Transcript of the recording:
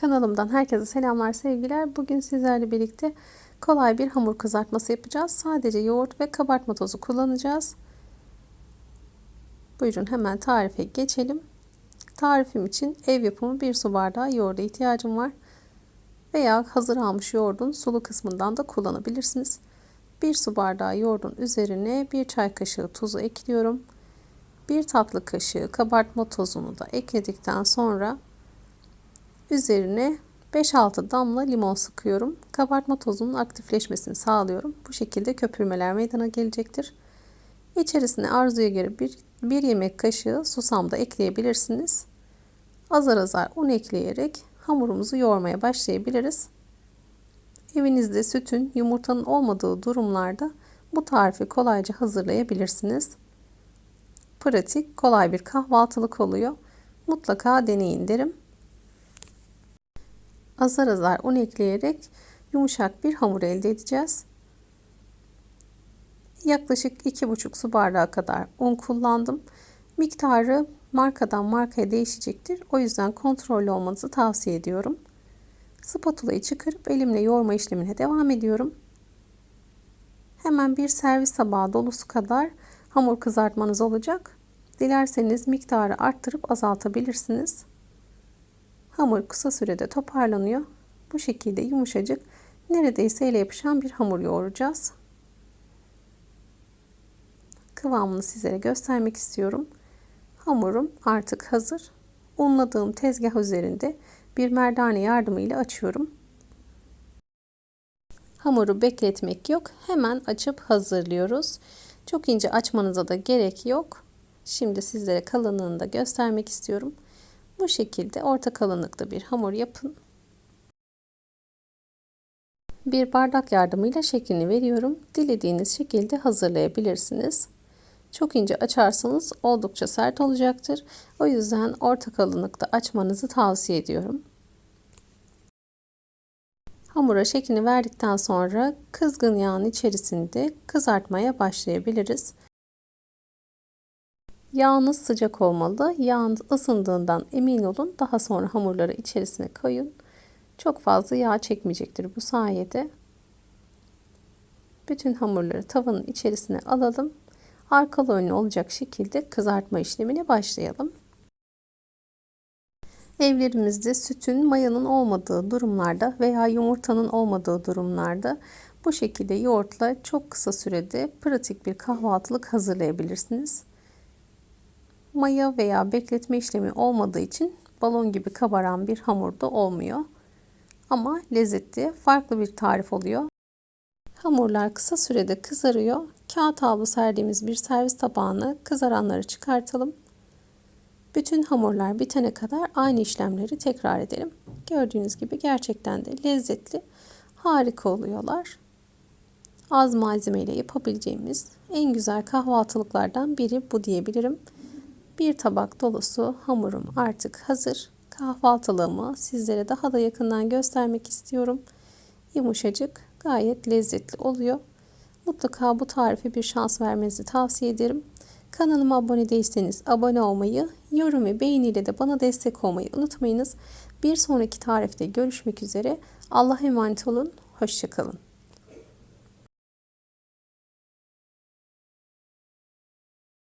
Kanalımdan herkese selamlar sevgiler. Bugün sizlerle birlikte kolay bir hamur kızartması yapacağız. Sadece yoğurt ve kabartma tozu kullanacağız. Buyurun hemen tarife geçelim. Tarifim için ev yapımı bir su bardağı yoğurda ihtiyacım var. Veya hazır almış yoğurdun sulu kısmından da kullanabilirsiniz. Bir su bardağı yoğurdun üzerine bir çay kaşığı tuzu ekliyorum. Bir tatlı kaşığı kabartma tozunu da ekledikten sonra Üzerine 5-6 damla limon sıkıyorum. Kabartma tozunun aktifleşmesini sağlıyorum. Bu şekilde köpürmeler meydana gelecektir. İçerisine arzuya göre bir, bir yemek kaşığı susam da ekleyebilirsiniz. Azar azar un ekleyerek hamurumuzu yoğurmaya başlayabiliriz. Evinizde sütün, yumurtanın olmadığı durumlarda bu tarifi kolayca hazırlayabilirsiniz. Pratik, kolay bir kahvaltılık oluyor. Mutlaka deneyin derim azar azar un ekleyerek yumuşak bir hamur elde edeceğiz. Yaklaşık 2,5 su bardağı kadar un kullandım. Miktarı markadan markaya değişecektir. O yüzden kontrollü olmanızı tavsiye ediyorum. Spatulayı çıkarıp elimle yoğurma işlemine devam ediyorum. Hemen bir servis tabağı dolusu kadar hamur kızartmanız olacak. Dilerseniz miktarı arttırıp azaltabilirsiniz. Hamur kısa sürede toparlanıyor. Bu şekilde yumuşacık, neredeyse ele yapışan bir hamur yoğuracağız. Kıvamını sizlere göstermek istiyorum. Hamurum artık hazır. Unladığım tezgah üzerinde bir merdane yardımıyla açıyorum. Hamuru bekletmek yok. Hemen açıp hazırlıyoruz. Çok ince açmanıza da gerek yok. Şimdi sizlere kalınlığını da göstermek istiyorum. Bu şekilde orta kalınlıkta bir hamur yapın. Bir bardak yardımıyla şeklini veriyorum. Dilediğiniz şekilde hazırlayabilirsiniz. Çok ince açarsanız oldukça sert olacaktır. O yüzden orta kalınlıkta açmanızı tavsiye ediyorum. Hamura şeklini verdikten sonra kızgın yağın içerisinde kızartmaya başlayabiliriz. Yağınız sıcak olmalı. Yağın ısındığından emin olun. Daha sonra hamurları içerisine koyun. Çok fazla yağ çekmeyecektir bu sayede. Bütün hamurları tavanın içerisine alalım. Arkalı önlü olacak şekilde kızartma işlemine başlayalım. Evlerimizde sütün, mayanın olmadığı durumlarda veya yumurtanın olmadığı durumlarda bu şekilde yoğurtla çok kısa sürede pratik bir kahvaltılık hazırlayabilirsiniz maya veya bekletme işlemi olmadığı için balon gibi kabaran bir hamurda olmuyor. Ama lezzetli, farklı bir tarif oluyor. Hamurlar kısa sürede kızarıyor. Kağıt havlu serdiğimiz bir servis tabağına kızaranları çıkartalım. Bütün hamurlar bitene kadar aynı işlemleri tekrar edelim. Gördüğünüz gibi gerçekten de lezzetli, harika oluyorlar. Az malzemeyle yapabileceğimiz en güzel kahvaltılıklardan biri bu diyebilirim. Bir tabak dolusu hamurum artık hazır. Kahvaltılığımı sizlere daha da yakından göstermek istiyorum. Yumuşacık, gayet lezzetli oluyor. Mutlaka bu tarife bir şans vermenizi tavsiye ederim. Kanalıma abone değilseniz abone olmayı, yorum ve beğeniyle de bana destek olmayı unutmayınız. Bir sonraki tarifte görüşmek üzere. Allah'a emanet olun. Hoşçakalın.